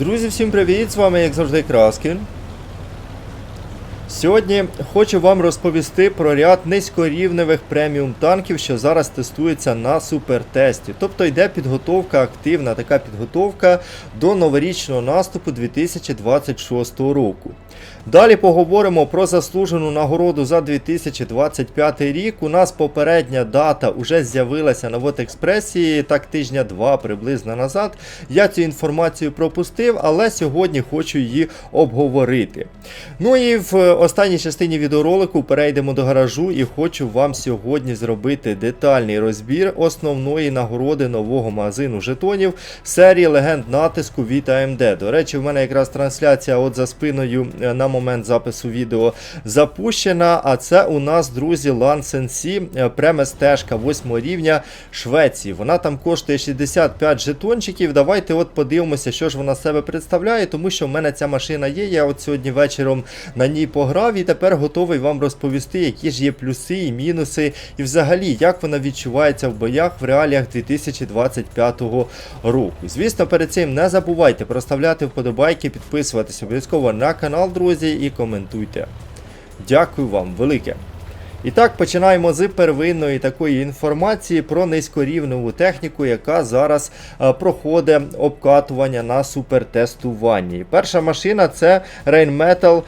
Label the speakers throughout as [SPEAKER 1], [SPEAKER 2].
[SPEAKER 1] Друзі, всім привіт! З вами, як завжди, Краскін. Сьогодні хочу вам розповісти про ряд низькорівневих преміум танків, що зараз тестуються на супертесті. Тобто йде підготовка, активна така підготовка до новорічного наступу 2026 року. Далі поговоримо про заслужену нагороду за 2025 рік. У нас попередня дата вже з'явилася на Вотекспресі, так тижня два приблизно назад. Я цю інформацію пропустив, але сьогодні хочу її обговорити. Ну і в останній частині відеоролику перейдемо до гаражу і хочу вам сьогодні зробити детальний розбір основної нагороди нового магазину жетонів серії легенд натиску від AMD. До речі, в мене якраз трансляція от за спиною е, на момент запису відео запущена. А це у нас, друзі, Лансенсі, пряме стежка 8 рівня Швеції. Вона там коштує 65 жетончиків. Давайте от подивимося, що ж вона себе представляє, тому що в мене ця машина є. Я от сьогодні вечором на ній пограв і тепер готовий вам розповісти, які ж є плюси і мінуси, і взагалі як вона відчувається в боях в реаліях 2025 року. Звісно, перед цим не забувайте проставляти вподобайки, підписуватися обов'язково на канал, друзі, і коментуйте. Дякую вам велике. І так, починаємо з первинної такої інформації про низькорівневу техніку, яка зараз е, проходить обкатування на супертестуванні. Перша машина це Rheinmetall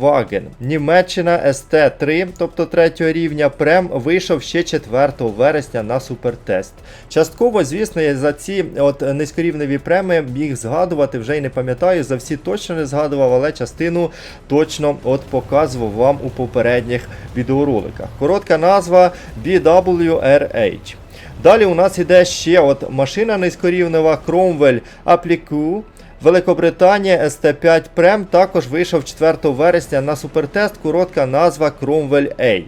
[SPEAKER 1] Wagen. Німеччина ST3, тобто третього рівня, прем вийшов ще 4 вересня на супертест. Частково, звісно, я за ці от низькорівневі преми міг згадувати, вже й не пам'ятаю, за всі точно не згадував, але частину точно от показував вам у попередніх відеороликах. Коротка назва BWRH. Далі у нас іде ще от машина низькорівнева Cromwell Applique. Великобританія ST5 Prem також вийшов 4 вересня на супертест. Коротка назва Cromwell A.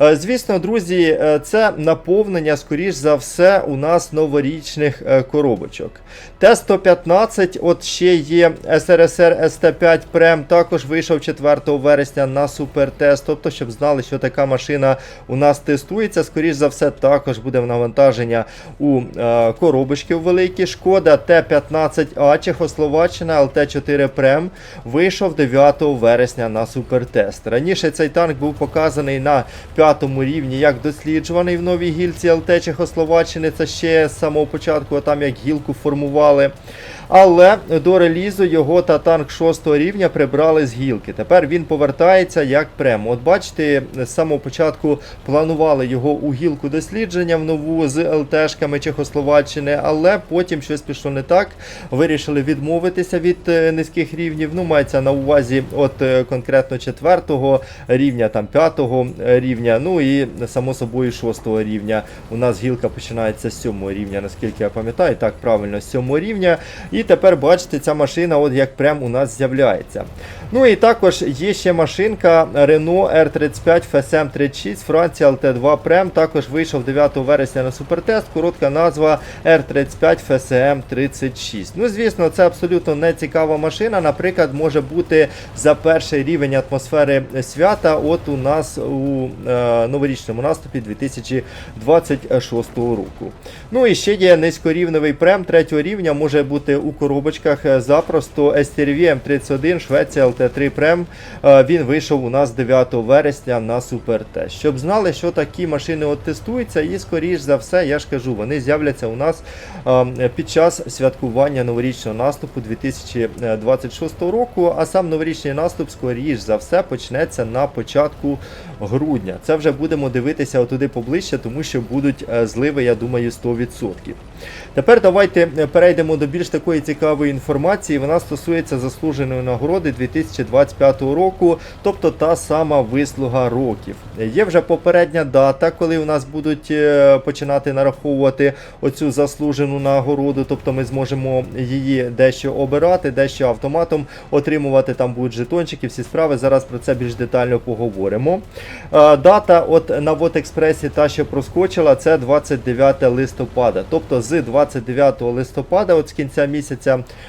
[SPEAKER 1] Е, Звісно, друзі, е, це наповнення, скоріш за все, у нас новорічних е, коробочок. Т-115, от ще є СРСР СТ5 Прем, також вийшов 4 вересня на супертест. Тобто, щоб знали, що така машина у нас тестується, скоріш за все, також буде навантаження у коробочки великі. Шкода Т-15А Чехословаччина ЛТ4 Прем вийшов 9 вересня на супертест. Раніше цей танк був показаний на п'ятому рівні, як досліджуваний в новій гільці ЛТ Чехословаччини. Це ще з самого початку, там як гілку формували. Але до релізу його та танк 6 рівня прибрали з гілки. Тепер він повертається як прем. От бачите, з самого початку планували його у гілку дослідження в нову з ЛТшками Чехословаччини, але потім щось пішло не так. Вирішили відмовитися від е, низьких рівнів. Ну, мається на увазі, от е, конкретно 4 рівня, там 5 рівня, ну і само собою 6 рівня. У нас гілка починається з 7 рівня, наскільки я пам'ятаю, так правильно, з 7 рівня. Тепер бачите, ця машина, от як прям у нас з'являється. Ну і також є ще машинка Renault R35 FSM 36 Франція LT2 Prem. Також вийшов 9 вересня на супертест. Коротка назва R35 FSM 36. Ну, звісно, це абсолютно не цікава машина. Наприклад, може бути за перший рівень атмосфери свята. От у нас у е, новорічному наступі 2026 року. Ну і ще є низькорівневий прем третього рівня, може бути у коробочках е, запросто STRV M31 Швеція LT3 Prem. Е, Він вийшов у нас 9 вересня на супертест. Щоб знали, що такі машини от тестуються, і скоріш за все, я ж кажу, вони з'являться у нас е, під час святкування новорічного наступу 2026 року. А сам новорічний наступ, скоріш за все, почнеться на початку грудня. Це вже будемо дивитися отуди поближче, тому що будуть е, зливи, я думаю, 100%. Тепер давайте перейдемо до більш такої цікавої інформації. Вона стосується заслуженої нагороди 2025 року, тобто та сама вислуга років. Є вже попередня дата, коли у нас будуть е, починати нараховувати оцю заслужену нагороду, тобто ми зможемо її дещо обирати, дещо автоматом отримувати. Там будуть жетончики, всі справи. Зараз про це більш детально поговоримо. Е, Дата от на Вотекспресі та, що проскочила, це 29 листопада. Тобто з 29 листопада, от з кінця місяця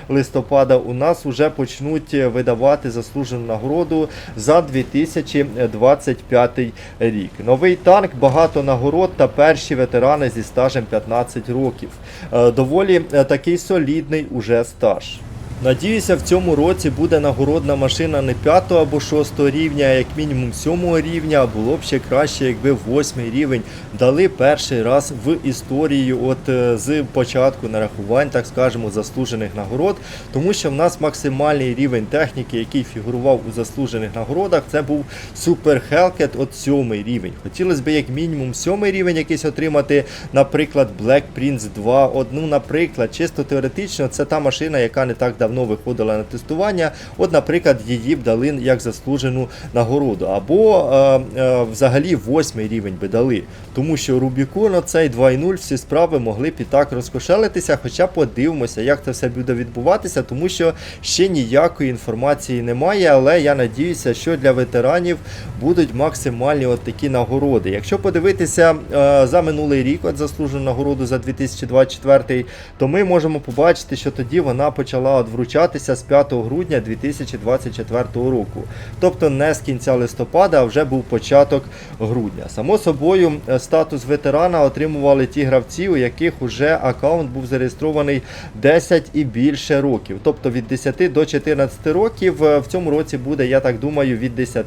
[SPEAKER 1] листопада, у нас вже почнуть видавати заслужену нагороду за 2025 рік. Новий танк, багато нагород та перші ветерани зі стажем 15 років. Е, Доволі е, такий солідний уже стаж. Надіюся, в цьому році буде нагородна машина не 5 або 6 рівня, а як мінімум 7 рівня, було б ще краще, якби 8 рівень дали перший раз в історію от е, з початку нарахувань, так скажемо, заслужених нагород, тому що в нас максимальний рівень техніки, який фігурував у заслужених нагородах, це був Super Hellcat от 7 рівень. Хотілося б як мінімум 7 рівень якийсь отримати, наприклад, Black Prince 2, одну, наприклад, чисто теоретично, це та машина, яка не так давно виходила на тестування. От, наприклад, її б дали як заслужену нагороду. Або е, е, взагалі восьмий рівень би дали. Тому що Рубікон оцей 2.0 всі справи могли б і так розкошелитися, хоча подивимося, як це все буде відбуватися, тому що ще ніякої інформації немає, але я надіюся, що для ветеранів будуть максимальні от такі нагороди. Якщо подивитися е, за минулий рік, от заслужену нагороду за 2024, то ми можемо побачити, що тоді вона почала от вручатися з 5 грудня 2024 року. Тобто не з кінця листопада, а вже був початок грудня. Само собою, е, статус ветерана отримували ті гравці, у яких уже аккаунт був зареєстрований 10 і більше років. Тобто від 10 до 14 років е, в цьому році буде, я так думаю, від 10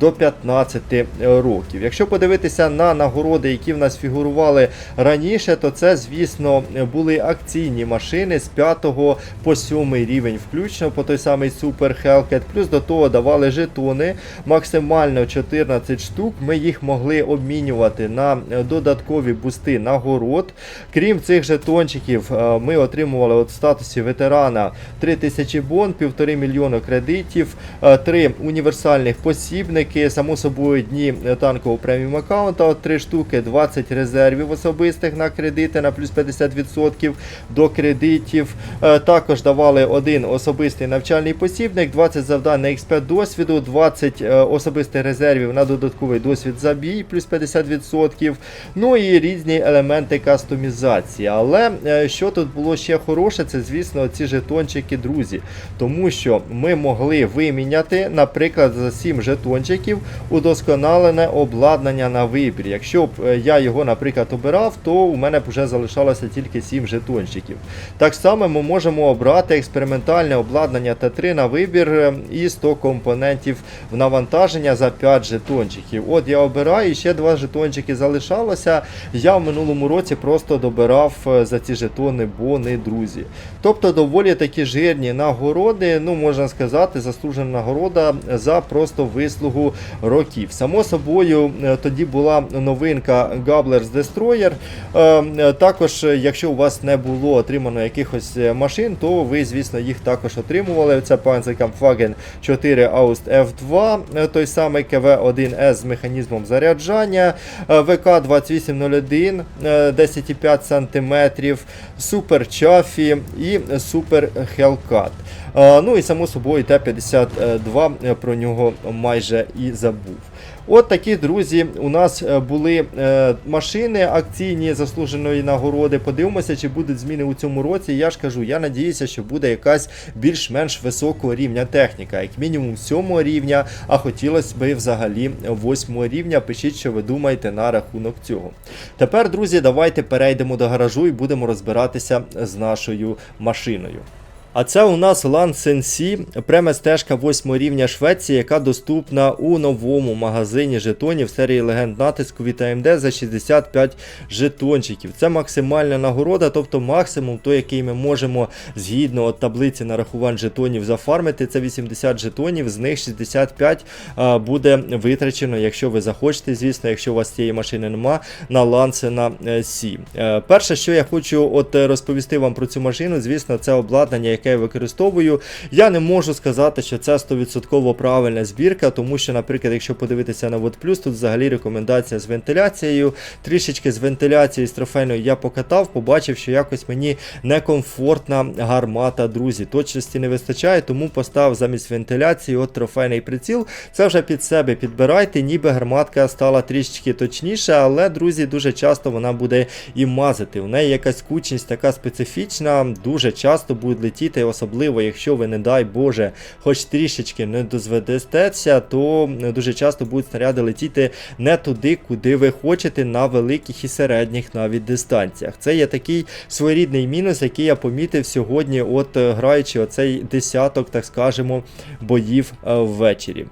[SPEAKER 1] до 15 років. Якщо подивитися на нагороди, які в нас фігурували раніше, то це, звісно, були акційні машини з 5 по 7 рівень, включно по той самий Super Hellcat. Плюс до того давали жетони, максимально 14 штук. Ми їх могли обмінювати на додаткові бусти нагород. Крім цих жетончиків, е, ми отримували от в статусі ветерана 3000 бон, 1,5 мільйона кредитів, 3 універсальних посібники, само собою дні танкового преміум аккаунта, от 3 штуки, 20 резервів особистих на кредити на плюс 50% до кредитів. Е, Також давали один особистий навчальний посібник, 20 завдань на X5 досвіду, 20 е, особистих резервів на додатковий досвід забій, плюс 50%. Ну і різні елементи кастомізації. Але е, що тут було ще хороше, це звісно ці жетончики, друзі. Тому що ми могли виміняти, наприклад, за 7 жетончиків удосконалене обладнання на вибір. Якщо б е, я його, наприклад, обирав, то у мене б вже залишалося тільки 7 жетончиків. Так само ми можемо обрати експериментальне обладнання Т3 на вибір е, і 100 компонентів в навантаження за 5 жетончиків. От я обираю, ще 2 жетончики залишалося. Я в минулому році просто добирав е, за ці жетони бони, друзі. Тобто доволі такі жирні нагороди, ну можна сказати, заслужена нагорода за просто вислугу років. Само собою, е, тоді була новинка Gabler's Destroyer. Е, Також, якщо у вас не було отримано якихось машин, то ви, звісно, їх також отримували. Це Panzerkampfwagen 4 Aust F2, е, той самий КВ-1С з механізмом заряджання, ВК-2801 е, 10,5 см, Супер Чафі і Супер Hellcat. Е, Ну і само собою Т-52 е, про нього майже і забув. От такі, друзі, у нас е, були е, машини акційні заслуженої нагороди. Подивимося, чи будуть зміни у цьому році. Я ж кажу, я надіюся, що буде якась більш-менш високого рівня техніка, як мінімум 7 рівня, а хотілося б взагалі 8 рівня. Пишіть, що ви думаєте на рахунок цього. Тепер, друзі, давайте перейдемо до гаражу і будемо розбиратися з нашою машиною. А це у нас Land Sensi, према стежка 8 рівня Швеції, яка доступна у новому магазині жетонів серії легенд натиску від AMD за 65 жетончиків. Це максимальна нагорода, тобто максимум той, який ми можемо згідно от таблиці нарахувань жетонів зафармити. Це 80 жетонів, з них 65 а, буде витрачено, якщо ви захочете, звісно, якщо у вас цієї машини нема, на Lancena C. Е, Перше, що я хочу от е, розповісти вам про цю машину, звісно, це обладнання, яке я використовую. Я не можу сказати, що це 100% правильна збірка, тому що, наприклад, якщо подивитися на WordPlus, тут взагалі рекомендація з вентиляцією. Трішечки з вентиляцією з трофейною я покатав, побачив, що якось мені некомфортна гармата, друзі. Точності не вистачає, тому поставив замість вентиляції от трофейний приціл. Це вже під себе підбирайте, ніби гарматка стала трішечки точніше, але, друзі, дуже часто вона буде і мазати. У неї якась кучність така специфічна, дуже часто будуть летіти летіти, особливо якщо ви, не дай Боже, хоч трішечки не дозведетеся, то е, дуже часто будуть снаряди летіти не туди, куди ви хочете, на великих і середніх навіть дистанціях. Це є такий своєрідний мінус, який я помітив сьогодні, от е, граючи оцей десяток, так скажемо, боїв е, ввечері.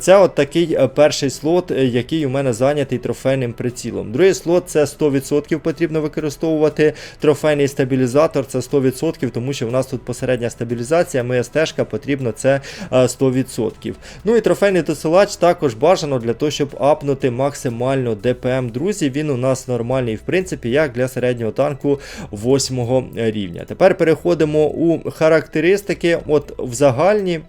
[SPEAKER 1] Це от такий перший слот, який у мене зайнятий трофейним прицілом. Другий слот це 100% потрібно використовувати. Трофейний стабілізатор це 100%, тому що в нас тут посередня стабілізація, моя стежка потрібно це е, 100%. Ну і трофейний досилач також бажано для того, щоб апнути максимально ДПМ. Друзі, він у нас нормальний, в принципі, як для середнього танку 8 рівня. Тепер переходимо у характеристики. От в загальні.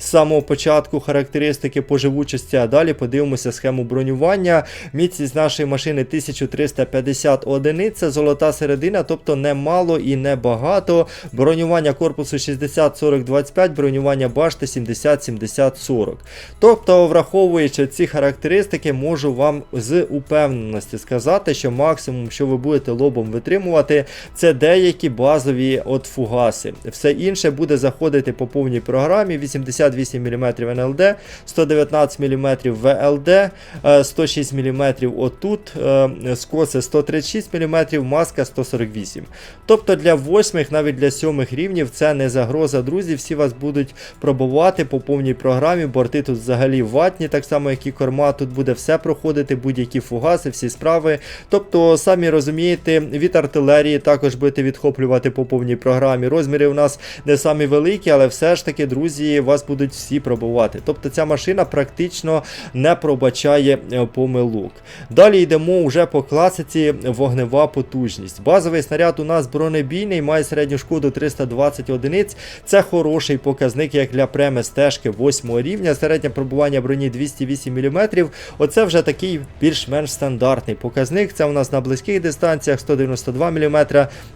[SPEAKER 1] З самого початку характеристики по живучості, а далі подивимося схему бронювання. Міцність нашої машини 1350 одиниць, це золота середина, тобто не мало і не багато. Бронювання корпусу 60-40-25, бронювання башти 70-70-40. Тобто, враховуючи ці характеристики, можу вам з упевненості сказати, що максимум, що ви будете лобом витримувати, це деякі базові от фугаси. Все інше буде заходити по повній програмі. 88 мм НЛД, 119 мм ВЛД, е, 106 мм отут, е, скоси 136 мм, маска 148. Тобто для восьмих, навіть для сьомих рівнів це не загроза, друзі. Всі вас будуть пробувати по повній програмі. Борти тут взагалі ватні, так само як і корма. Тут буде все проходити, будь-які фугаси, всі справи. Тобто, самі розумієте, від артилерії також будете відхоплювати по повній програмі. Розміри у нас не самі великі, але все ж таки, друзі, вас будуть всі пробувати. Тобто ця машина практично не пробачає е, помилок. Далі йдемо вже по класиці вогнева потужність. Базовий снаряд у нас бронебійний, має середню шкоду 320 одиниць. Це хороший показник, як для преми стежки 8 рівня. Середнє пробування броні 208 мм. Оце вже такий більш-менш стандартний показник. Це у нас на близьких дистанціях 192 мм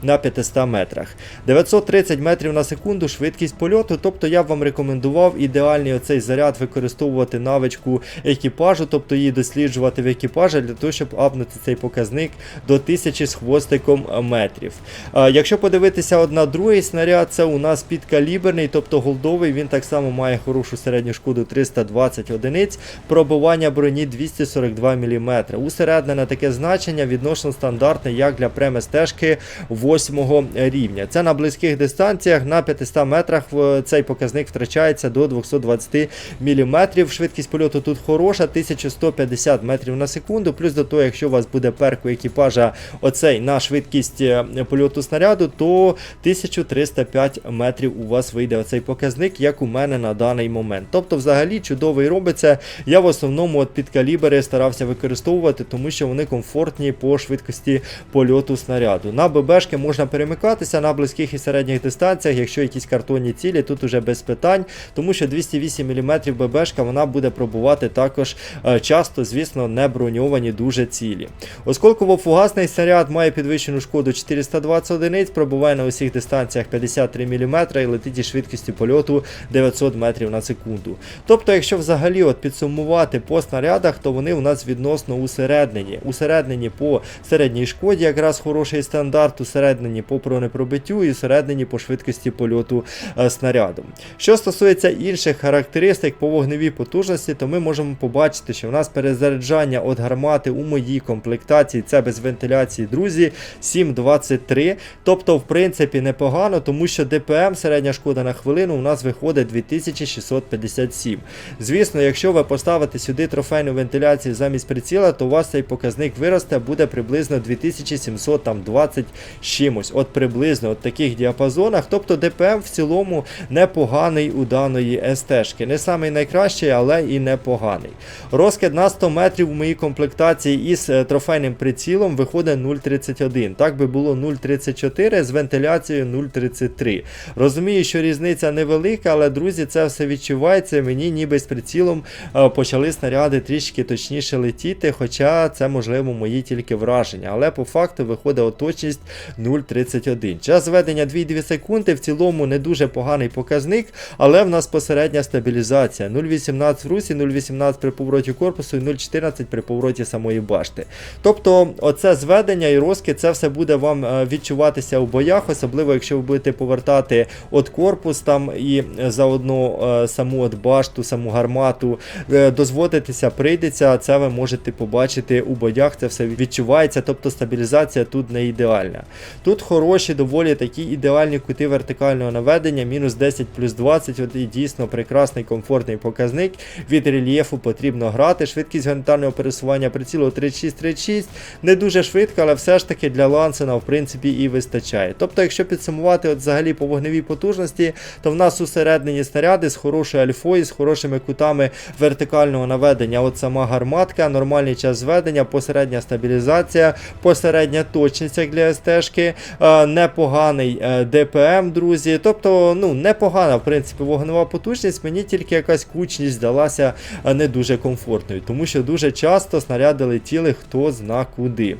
[SPEAKER 1] на 500 метрах. 930 метрів на секунду швидкість польоту. Тобто я б вам рекомендував ідеальний оцей заряд використовувати навичку екіпажу, тобто її досліджувати в екіпажі для того, щоб апнути цей показник до 1000 з хвостиком метрів. Якщо подивитися от на другий снаряд, це у нас підкаліберний, тобто голдовий, він так само має хорошу середню шкоду 320 одиниць, пробивання броні 242 мм. Усереднене таке значення відносно стандартне, як для преми стежки 8 рівня. Це на близьких дистанціях, на 500 метрах цей показник втрачається до 220 мм. Швидкість польоту тут хороша, 1150 метрів на секунду. Плюс до того, якщо у вас буде перку екіпажа оцей на швидкість е, польоту снаряду, то 1305 метрів у вас вийде оцей показник, як у мене на даний момент. Тобто, взагалі чудовий робиться. Я в основному от під калібри старався використовувати, тому що вони комфортні по швидкості польоту снаряду. На ББшки можна перемикатися на близьких і середніх дистанціях, якщо якісь картонні цілі, тут уже без питань, тому що 208 мм ББшка вона буде пробувати також е, часто, звісно, не броньовані дуже цілі. Осколково-фугасний снаряд має підвищену шкоду 420 одиниць, пробуває на усіх дистанціях 53 мм і летить із швидкістю польоту 900 метрів на секунду. Тобто, якщо взагалі от підсумувати по снарядах, то вони у нас відносно усереднені. Усереднені по середній шкоді, якраз хороший стандарт, усереднені по бронепробиттю і усереднені по швидкості польоту е, снаряду. Що стосується інших характеристик по вогневій потужності, то ми можемо побачити, що в нас перезаряджання від гармати у моїй комплектації це без вентиляції, друзі, 7,23. Тобто, в принципі, непогано, тому що ДПМ, середня шкода на хвилину, у нас виходить 2657. Звісно, якщо ви поставите сюди трофейну вентиляцію замість приціла, то у вас цей показник виросте, буде приблизно 2720 чимось. От приблизно от таких діапазонах. Тобто ДПМ в цілому непоганий у даної СТ-шки. Не самий найкращий, але і непоганий. Розкид на 100 метрів у моїй комплектації із е, трофейним прицілом виходить 0,31. Так би було 0,34 з вентиляцією 0,33. Розумію, що різниця невелика, але друзі, це все відчувається. Мені ніби з прицілом е, почали снаряди трішки точніше летіти, хоча це можливо мої тільки враження. Але по факту виходить оточність 0,31. Час зведення 2,2 секунди. В цілому не дуже поганий показник, але в нас посередня стабілізація. 0,18 в русі, 0,18 при повороті корпусу і 0,14 при повороті самої башти. Тобто, оце зведення і розкид, це все буде вам е, відчуватися у боях, особливо якщо ви будете повертати от корпус там і заодно е, саму от башту, саму гармату. Е, Дозводитися прийдеться, це ви можете побачити у боях, це все відчувається, тобто стабілізація тут не ідеальна. Тут хороші, доволі такі ідеальні кути вертикального наведення, мінус 10 плюс 20, от і дійсно прекрасний комфортний показник. Від рельєфу потрібно грати. Швидкість горизонтального пересування прицілу 36-36, не дуже швидко, але все ж таки для Лансена в принципі і вистачає. Тобто, якщо підсумувати от взагалі по вогневій потужності, то в нас усередині снаряди з хорошою альфою, з хорошими кутами вертикального наведення. От сама гарматка, нормальний час зведення, посередня стабілізація, посередня точність як для СТ-шки, е, непоганий е, ДПМ, друзі. Тобто, ну, непогана, в принципі, вогнева. Мені тільки якась кучність здалася не дуже комфортною, тому що дуже часто снаряди летіли хто зна куди.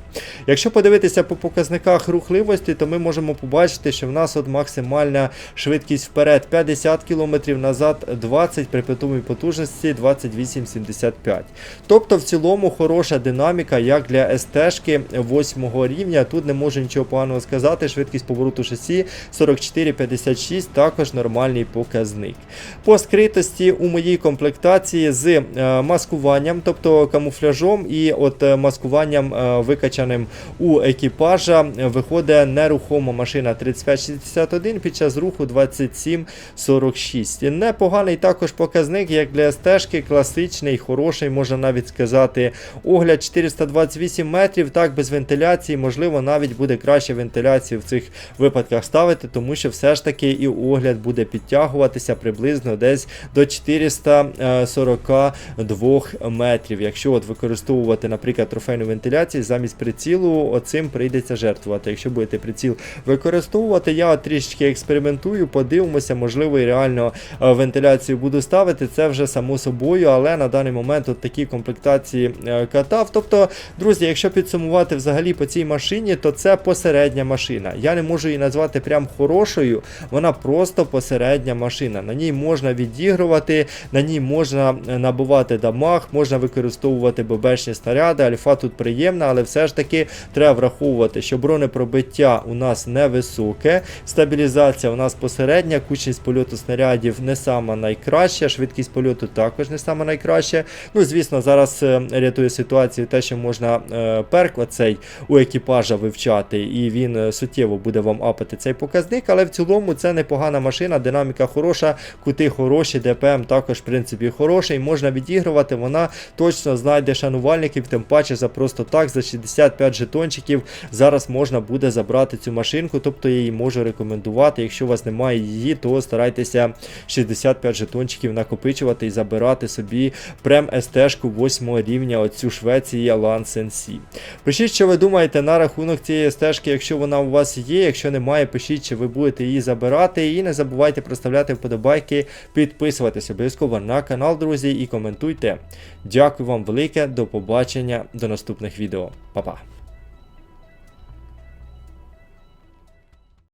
[SPEAKER 1] Якщо подивитися по показниках рухливості, то ми можемо побачити, що в нас от максимальна швидкість вперед 50 км, назад 20 при питомій потужності 28,75. Тобто в цілому хороша динаміка, як для СТ-шки 8 рівня. Тут не можу нічого поганого сказати. Швидкість повороту шасі 44,56, також нормальний показник. По скритості у моїй комплектації з е, маскуванням, тобто камуфляжом і от е, маскуванням е, викачаним у екіпажа, виходить нерухома машина 3561 під час руху 2746. Непоганий також показник, як для стежки, класичний, хороший, можна навіть сказати. Огляд 428 метрів, так без вентиляції, можливо, навіть буде краще вентиляцію в цих випадках ставити, тому що все ж таки і огляд буде підтягуватися приблизно десь до 442 метрів. Якщо от використовувати, наприклад, трофейну вентиляцію замість прицілу, оцим прийдеться жертвувати. Якщо будете приціл використовувати, я трішечки експериментую, подивимося, можливо, і реально е, вентиляцію буду ставити. Це вже само собою, але на даний момент от такі комплектації е, катав. Тобто, друзі, якщо підсумувати взагалі по цій машині, то це посередня машина. Я не можу її назвати прям хорошою, вона просто посередня машина. На ній можна відігрувати, на ній можна е, набувати дамаг, можна використовувати ББшні снаряди. Альфа тут приємна, але все ж таки треба враховувати, що бронепробиття у нас невисоке, стабілізація у нас посередня, кучність польоту снарядів не сама найкраща, швидкість польоту також не сама найкраща. Ну, звісно, зараз е, рятує ситуацію те, що можна е, перк оцей у екіпажа вивчати, і він суттєво буде вам апати цей показник, але в цілому це непогана машина, динаміка хороша, кути хороші, ДПМ також, в принципі, хороший. Можна відігрувати, вона точно знайде шанувальників, тим паче за просто так, за 65 жетончиків. Зараз можна буде забрати цю машинку, тобто я її можу рекомендувати. Якщо у вас немає її, то старайтеся 65 жетончиків накопичувати і забирати собі прем СТ-шку 8 рівня оцю Швеції Lance NC. Пишіть, що ви думаєте на рахунок цієї стежки, якщо вона у вас є. Якщо немає, пишіть, чи ви будете її забирати. І не забувайте проставляти вподобайки, підписуватися обов'язково на канал, друзі, і коментуйте. Дякую вам велике, до побачення, до наступних відео. Па-па.